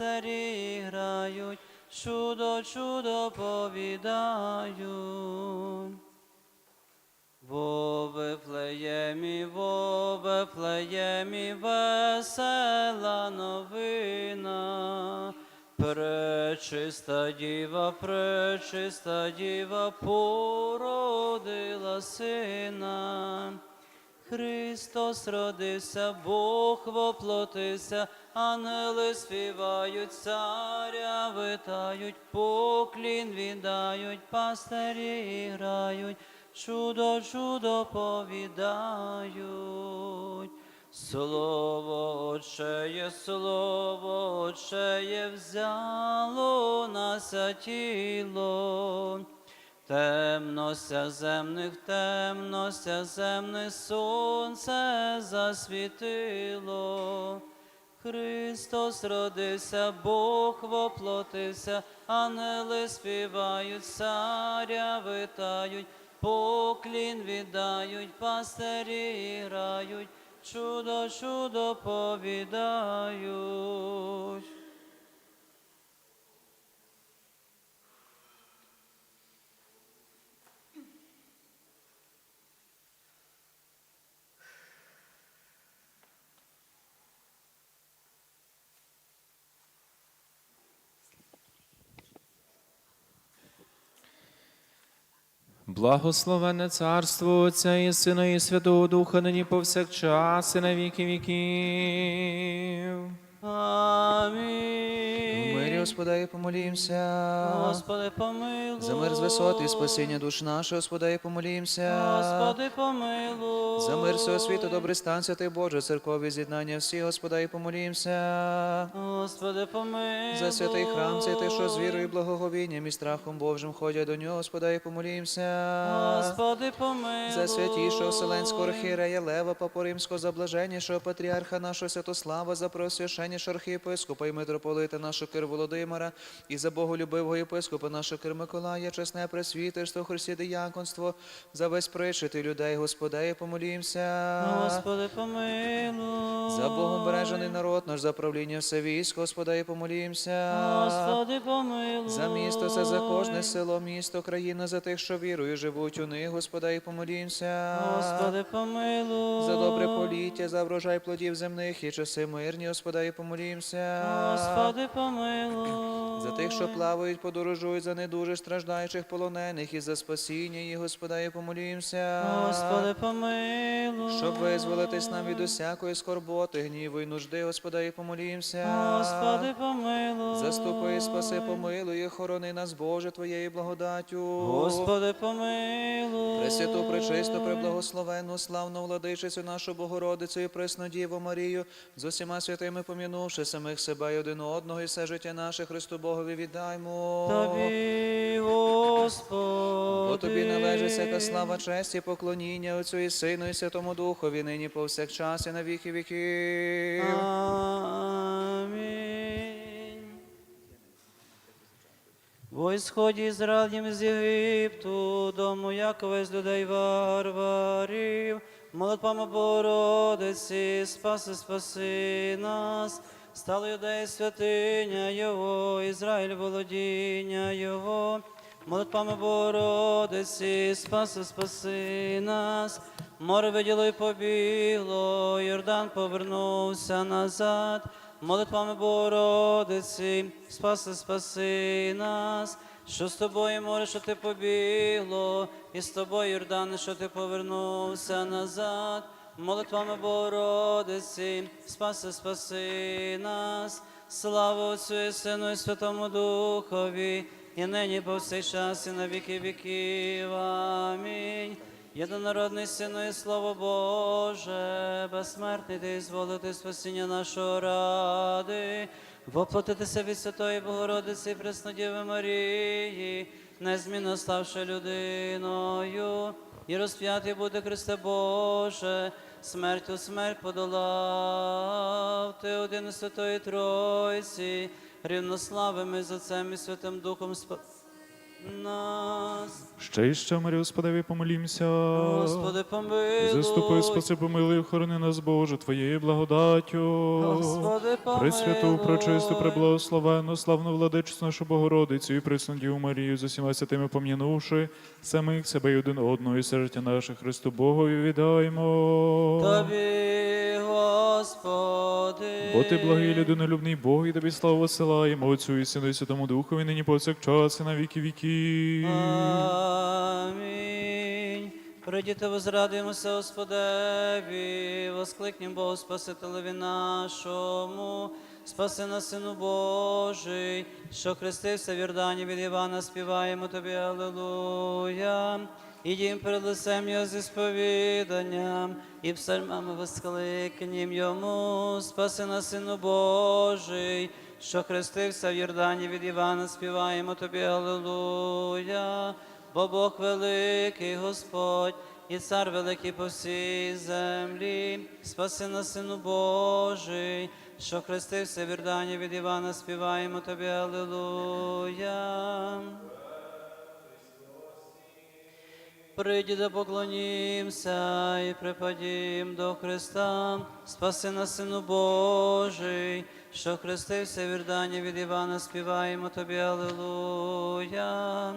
пастирі грають, чудо, чудо повідають. Во Вифлеємі, во Вифлеємі, весела новина. Пречиста діва, пречиста діва породила сина. Христос родився, Бог воплотився, ангели співають, царя витають, поклін віддають, пастирі грають, чудо, чудо повідають. Слово Отчеє, слово Отчеє взяло нася тіло. Темнося земних, темнося земних, сонце засвітило. Христос родився, Бог воплотився, ангели співають, царя витають, поклін віддають, пастирі грають, чудо, чудо повідають. Благословенне царство Отця і Сина і Святого Духа, нині повсякчас і на віки віків. Амінь. В мирі Господа помолімся. Господи, помилуй. За мир з висоти і спасіння душ наших, Господа помолімся. Господи, помилуй. За мир всього світу, добрий стан, святий Боже, церкові з'єднання всі, Господа, помолімся. Господи, помилуй. За святий храм, цей ти, що з вірою, і благоговінням і страхом Божим ходять до нього, Господа, помолімся. Господи, помилуй. За святішого Вселенського архієрея Лева, Папу Римського, за патріарха нашого Святослава, за преосвященнішого архієпископа і митрополита нашого Кир Володимира, і за боголюбивого єпископа нашого Кир Миколая, чесне пресвітерство, Христі дияконство, за весь причити людей, Господи, помолімся. Господи, помилуй. За Богом бережений народ наш, за правління все військ, Господи, помолімся. Господи, помилуй. За місто це за кожне село, місто, країна, за тих, що вірою живуть у них, Господи, помолімся. Господи, помилуй. За добре поліття, за врожай плодів земних і часи мирні, Господи, помолімся. Господи, помилуй. За тих, що плавають, подорожують, за недуже страждаючих полонених і за спасіння їх, Господи, помолімся. Господи, помилуй. Щоб визволитись нам від усякої скорботи, гніву і нужди, Господи, помолімся. Господи, помилуй. Заступи, спаси, помилуй, і хорони нас, Боже, Твоєю благодаттю. Господи, помилуй. Пресвяту, пречисту, преблагословенну, славну владичицю нашу Богородицю і пресну Діву Марію, з усіма святими помінувши самих себе і один одного, і все життя наше Христу Богові віддаймо. Тобі, Господи. Бо тобі належить всяка слава, честь і поклоніння Отцю і Сину, і Святому Духові, нині повсякчас і на віки віків. Амінь. Во ісході Ізраїлем з Єгипту, дому Якова з людей варварів, молитвами Богородиці, спаси, спаси нас, стало юдей святиня Його, Ізраїль володіння Його, молитвами Богородиці, спаси, спаси нас, море виділо й побігло, Йордан повернувся назад, молитвами Богородиці, спаси, спаси нас, що з тобою море, що ти побігло, і з тобою, Йордане, що ти повернувся назад, молитвами Богородиці, спаси, спаси нас, слава Отцю і Сину і Святому Духові, і нині повсякчас, і на віки віків. Амінь. Єдинородний Сину і Слово Боже, безсмертний ти зволити спасіння нашого ради, воплотитися від Святої Богородиці і Преснодіви Марії, незмінно ставши людиною, і розп'ятий буде Христе Боже, смертю смерть подолав, ти один у Святої Тройці, рівнославими з Отцем і Святим Духом спа. Нас. Ще й ще, Марі, Господеві, помолімся. Господи, помилуй. Заступи, спаси, помили, охорони нас, Боже, Твоєю благодаттю. Господи, помилуй. Пресвяту, пречисту, преблагословенну, славну владичицю нашу Богородицю і присну Діву Марію з усіма святими пом'янувши самих себе і один одного і життя наше Христу Богові віддаємо. Тобі, Господи. Бо ти благий людинолюбний Бог, і тобі славу посилаємо Отцю і Сину і Святому Духу, і нині повсякчас, і на віки віки. Амінь. Прийдіте, возрадуємося Господеві, воскликнім Богу Спасителеві нашому, спаси нас, Сину Божий, що хрестився в Йордані від Івана, співаємо Тобі, Аллилуйя. Ідім перед лицем Його зі сповіданням і псальмами воскликнем Йому, спаси нас, Сину Божий, що хрестився в Йордані від Івана, співаємо Тобі, Аллилуйя. Бо Бог великий Господь і цар великий по всій землі, спаси нас, Сину Божий, що хрестився в Йордані від Івана, співаємо Тобі, Аллилуйя. Прийді да поклонімся і припадім до Христа, спаси нас, Сину Божий, що хрестився в Ірдані від Івана, співаємо Тобі, Аллилуйя.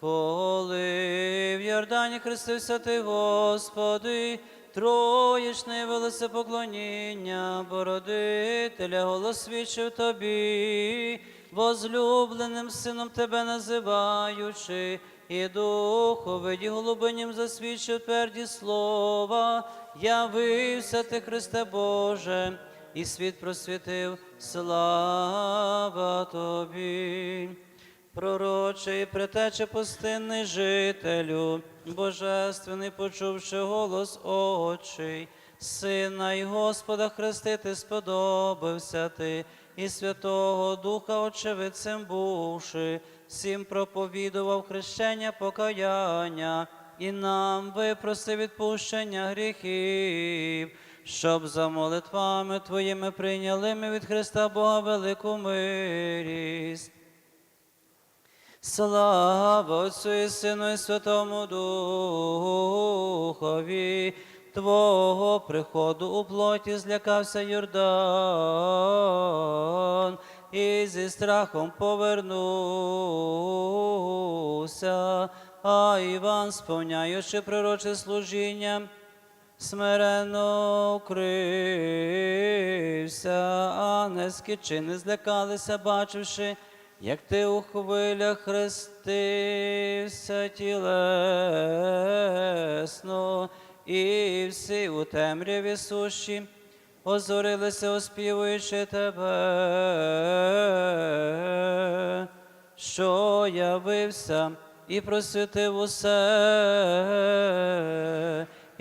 Коли в Йордані хрестився ти, Господи, троєчне велице поклоніння, породителя голос свідчив тобі, возлюбленим сином тебе називаючи, і духовиді голубиням засвідчив тверді слова, явився ти, Христе Боже, і світ просвітив, слава тобі. Пророче і притече пустинний жителю, божественний, почувши голос очей, Сина і Господа хрестити сподобався ти, і Святого Духа очевидцем бувши, всім проповідував хрещення покаяння, і нам випроси відпущення гріхів, щоб за молитвами Твоїми прийняли ми від Христа Бога велику мирість. Слава Отцю і Сину і Святому Духові, Твого приходу у плоті злякався Йордан, і зі страхом повернувся, а Іван, сповняючи пророче служіння, смиренно укрився, а нескічі не злякалися, бачивши, як ти у хвилях хрестився тілесно, і всі у темряві сущі озорилися, оспівуючи тебе, що явився і просвітив усе,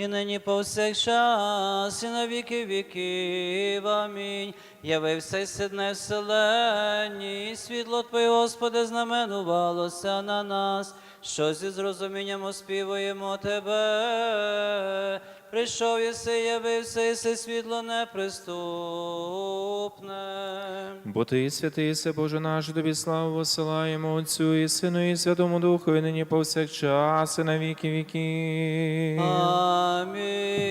і нині повсякчас, і на віки віків. Амінь. Явився сидне вселенні, і світло Твоє, Господи, знаменувалося на нас, що зі зрозумінням оспівуємо Тебе. Прийшов єси, явився, єси світло неприступне. Бо ти святий, єси, Боже наш, тобі славу посилаємо Отцю і Сину і Святому Духу, і нині повсякчас, і на віки віків. Амінь.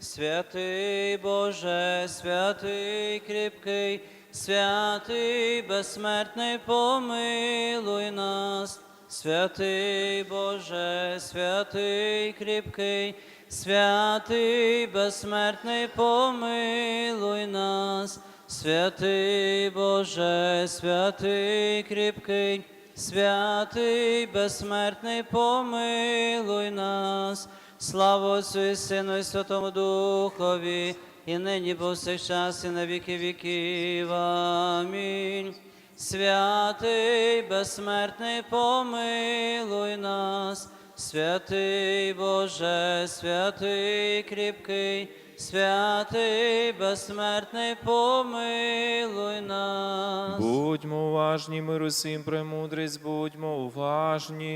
Святий Боже, святий кріпкий, святий безсмертний, помилуй нас. Святий Боже, святий кріпкий, святий безсмертний, помилуй нас. Святий Боже, святий кріпкий, святий безсмертний, помилуй нас. Слава Отцю і Сину і Святому Духові, і нині повсякчас, і на віки віків. Амінь. Святий безсмертний, помилуй нас, святий Боже, святий кріпкий, святий безсмертний, помилуй нас. Будьмо уважні, миру всім премудрість, будьмо уважні.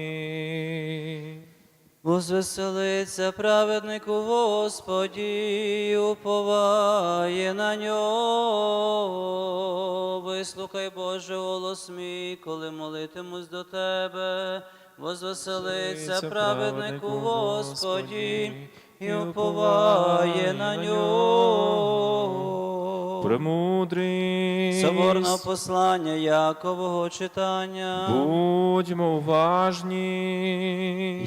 Возвеселиться праведник у Господі, уповає на нього, вислухай, Боже, голос мій, коли молитимусь до Тебе. Возвеселиться праведнику праведник у Господі, Господі, і уповає на нього. Премудрість. Соборного послання Якового читання. Будьмо уважні.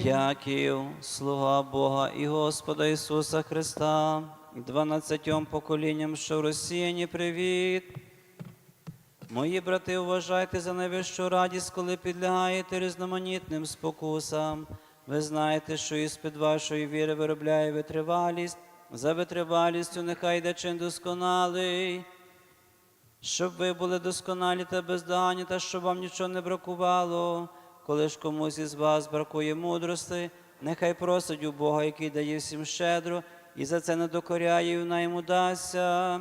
Яків, слуга Бога і Господа Ісуса Христа, дванадцятьом поколінням, що в розсіяні привіт. Мої брати, уважайте за найвищу радість, коли підлягаєте різноманітним спокусам. Ви знаєте, що із-під вашої віри виробляє витривалість, за витривалістю нехай йде чин досконалий, щоб ви були досконалі та бездоганні, та щоб вам нічого не бракувало. Коли ж комусь із вас бракує мудрости, нехай просить у Бога, який дає всім щедро, і за це не докоряє, і вона йому дасться.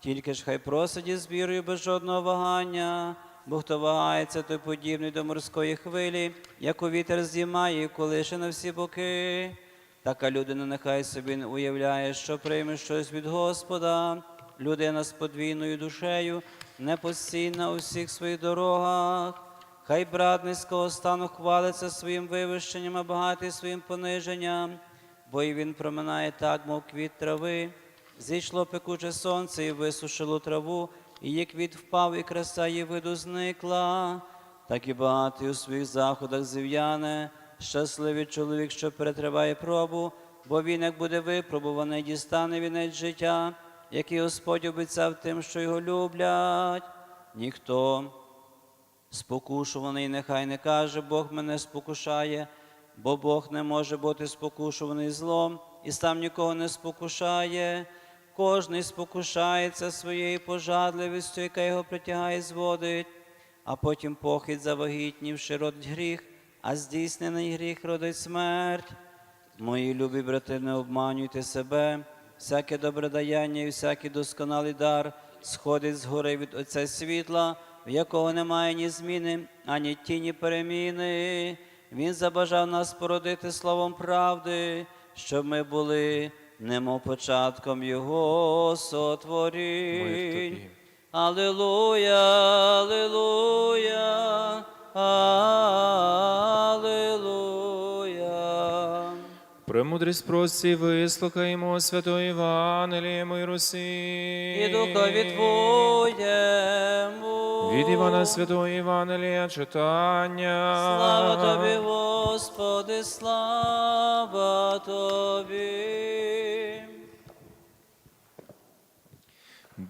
Тільки ж хай просить із вірою без жодного вагання, бо хто вагається, той подібний до морської хвилі, яку вітер здіймає колише на всі боки. Така людина нехай собі не уявляє, що прийме щось від Господа. Людина з подвійною душею, непостійна у всіх своїх дорогах. Хай брат низького стану хвалиться своїм вивищенням, а багатий своїм пониженням, бо і він проминає так, мов квіт трави. Зійшло пекуче сонце і висушило траву, і її квіт впав, і краса її виду зникла. Так і багатий у своїх заходах зів'яне, щасливий чоловік, що перетриває пробу, бо він, як буде випробуваний, дістане вінець життя, який Господь обіцяв тим, що його люблять. Ніхто спокушуваний, нехай не каже, Бог мене спокушає, бо Бог не може бути спокушуваний злом і сам нікого не спокушає. Кожний спокушається своєю пожадливістю, яка його притягає, зводить, а потім похід завагітнівши родить гріх, а здійснений гріх родить смерть. Мої любі брати, не обманюйте себе, всяке добре даяння і всякий досконалий дар сходить з гори від Отця світла, в якого немає ні зміни, ані тіні переміни. Він забажав нас породити словом правди, щоб ми були немов початком Його сотворінь. Аллилуйя, аллилуйя, аллилуйя. Премудрість прості, вислухаємо Святого Євангелія миру сі. І духові Твоєму. Від Івана Святого Євангелія читання. Слава Тобі, Господи, слава Тобі.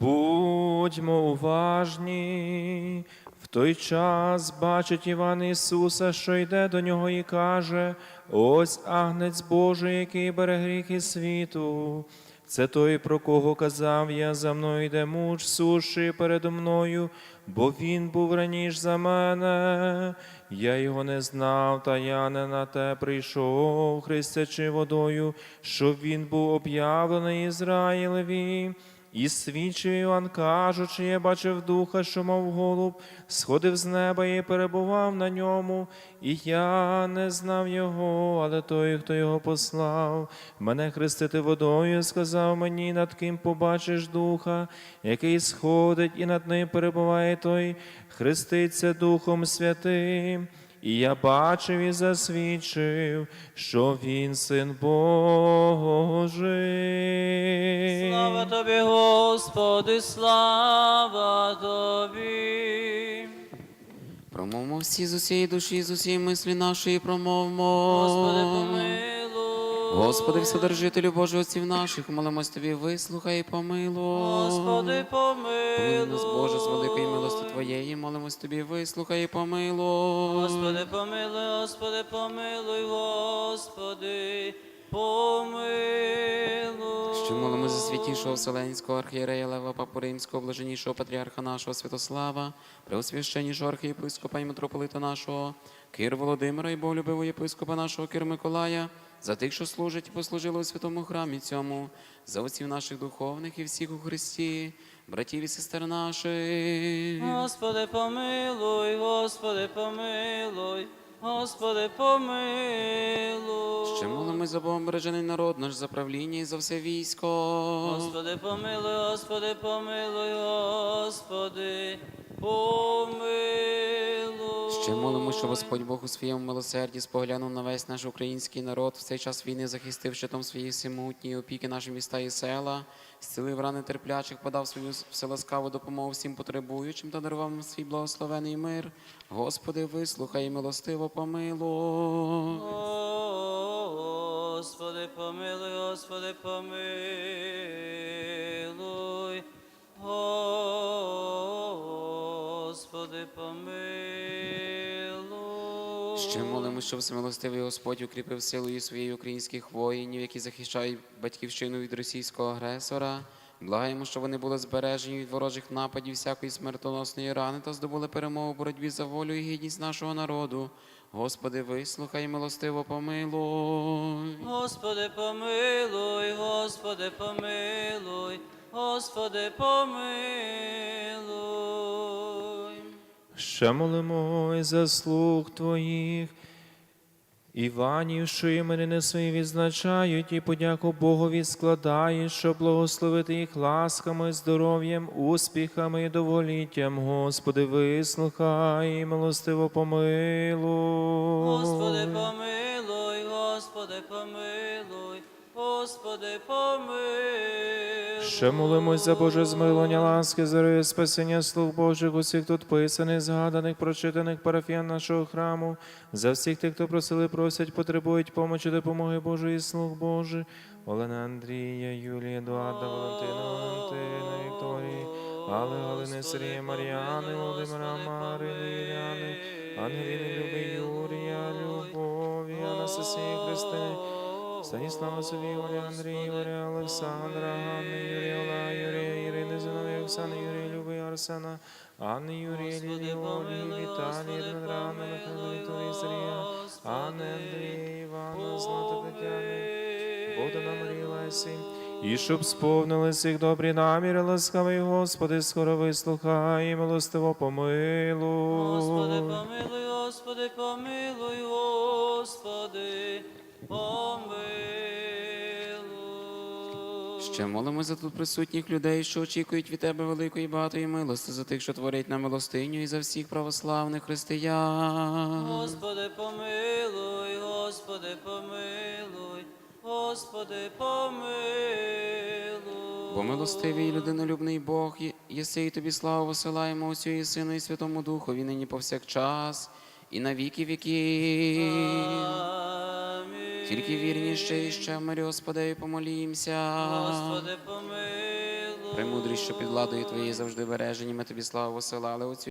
Будьмо уважні. В той час бачить Іван Ісуса, що йде до нього і каже: Ось агнець Божий, який бере гріхи світу. Це той, про кого казав я, за мною йде муж суші передо мною, бо він був раніше за мене. Я його не знав, та я не на те прийшов, хрестячи водою, щоб він був об'явлений Ізраїлеві. І свідчив Іван, кажучи, я бачив духа, що мав голуб, сходив з неба і перебував на ньому, і я не знав його, але той, хто його послав, мене хрестити водою, сказав мені, над ким побачиш духа, який сходить, і над ним перебуває той, хреститься Духом Святим. І я бачив і засвідчив, що він син Божий. Слава Тобі, Господи, слава Тобі. Промовмо всі з усієї душі, з усієї мислі нашої промовмо. Господи, помилуй. Господи, Вседержителю Божий отців наших, молимось Тобі, вислухай і помилуй. Господи, Помилуй помилуй. нас, Боже, з великої милости Твоєї, молимось Тобі, вислухай і помилуй. Господи, помилуй, Господи, помилуй, Господи, помилуй. Що молимо за святішого Вселенського архієрея Лева Папу Римського, блаженнішого патріарха нашого Святослава, преосвященнішого архієпископа і митрополита нашого, Кир Володимира і Боголюбивого єпископа нашого Кир Миколая, за тих, що служать і послужили у святому храмі цьому, за отців наших духовних і всіх у Христі, братів і сестер наших. Господи, помилуй, Господи, помилуй, Господи, помилуй. Ще молимо за Богом бережений народ наш за правління і за все військо. Господи, помилуй, Господи, помилуй, Господи, помилуй. Ще молимо, що Господь Бог у своєму милосерді споглянув на весь наш український народ, в цей час війни захистив щитом своєї всемутньої опіки наші міста і села, зцілив рани терплячих, подав свою вселаскаву допомогу всім потребуючим та дарував нам свій благословений мир. Господи, вислухай і милостиво помилуй. Господи, помилуй, Господи, помилуй. Господи, помилуй. Ще молимо, щоб всемилостивий Господь укріпив силою своєї українських воїнів, які захищають батьківщину від російського агресора. Благаємо, щоб вони були збережені від ворожих нападів, всякої смертоносної рани та здобули перемогу у боротьбі за волю і гідність нашого народу. Господи, вислухай, милостиво помилуй. Господи, помилуй, Господи, помилуй, Господи, помилуй. Ще молимо і за слуг Твоїх. Іванів, що імени свої відзначають, і подяку Богові складають, щоб благословити їх ласками, здоров'ям, успіхами і довголіттям. Господи, вислухай, і милостиво помилуй. Господи, помилуй, Господи, помилуй, Господи, помилуй. Ще молимось за Боже змилення, ласки, зари, спасення слуг Божих, усіх тут писаних, згаданих, прочитаних парафіян нашого храму, за всіх тих, хто просили, просять, потребують помочі, допомоги Божої слуг Божих. Олена Андрія, Юлія, Едуарда, Валентина, Валентина, Вікторії, Али, Галини, Сергія, Мар'яни, Володимира, Марини, Юліани, Ангеліни, Люби, Юрія, Любові, Анастасії, Христини, Станіслава Собі, Оля, Андрій, Ігоря, Олександра, Ганни, Юрія, Ола, Юрія, Ірини, Зиновія, Оксани, Юрія, Люби, Арсена, Анни, Юрія, Лілії, Ольги, Віталії, Дмитра, Анна, Михайла, Вікторії, Сергія, Анни, Андрія, Івана, Злата, Тетяни, Богдана, Марії, Лесі, і щоб сповнились їх добрі наміри, ласкавий Господи, скоро вислухай, і милостиво помилуй. Господи, помилуй, Господи, помилуй, Господи, помилуй. Ще молимо за тут присутніх людей, що очікують від Тебе великої багатої милости, за тих, що творять на милостиню, і за всіх православних християн. Господи, помилуй, Господи, помилуй, Господи, помилуй. Бо милостивий і людинолюбний Бог, єси і тобі славу посилаємо Отцю і Сину і Святому Духові, нині повсякчас, і на віки віки. Амінь. Тільки вірніше і ще мирі Господи, помолімся. Господи, помилуй. Премудрість, що під владою Твоєю завжди бережені, ми тобі славу посилали Отцю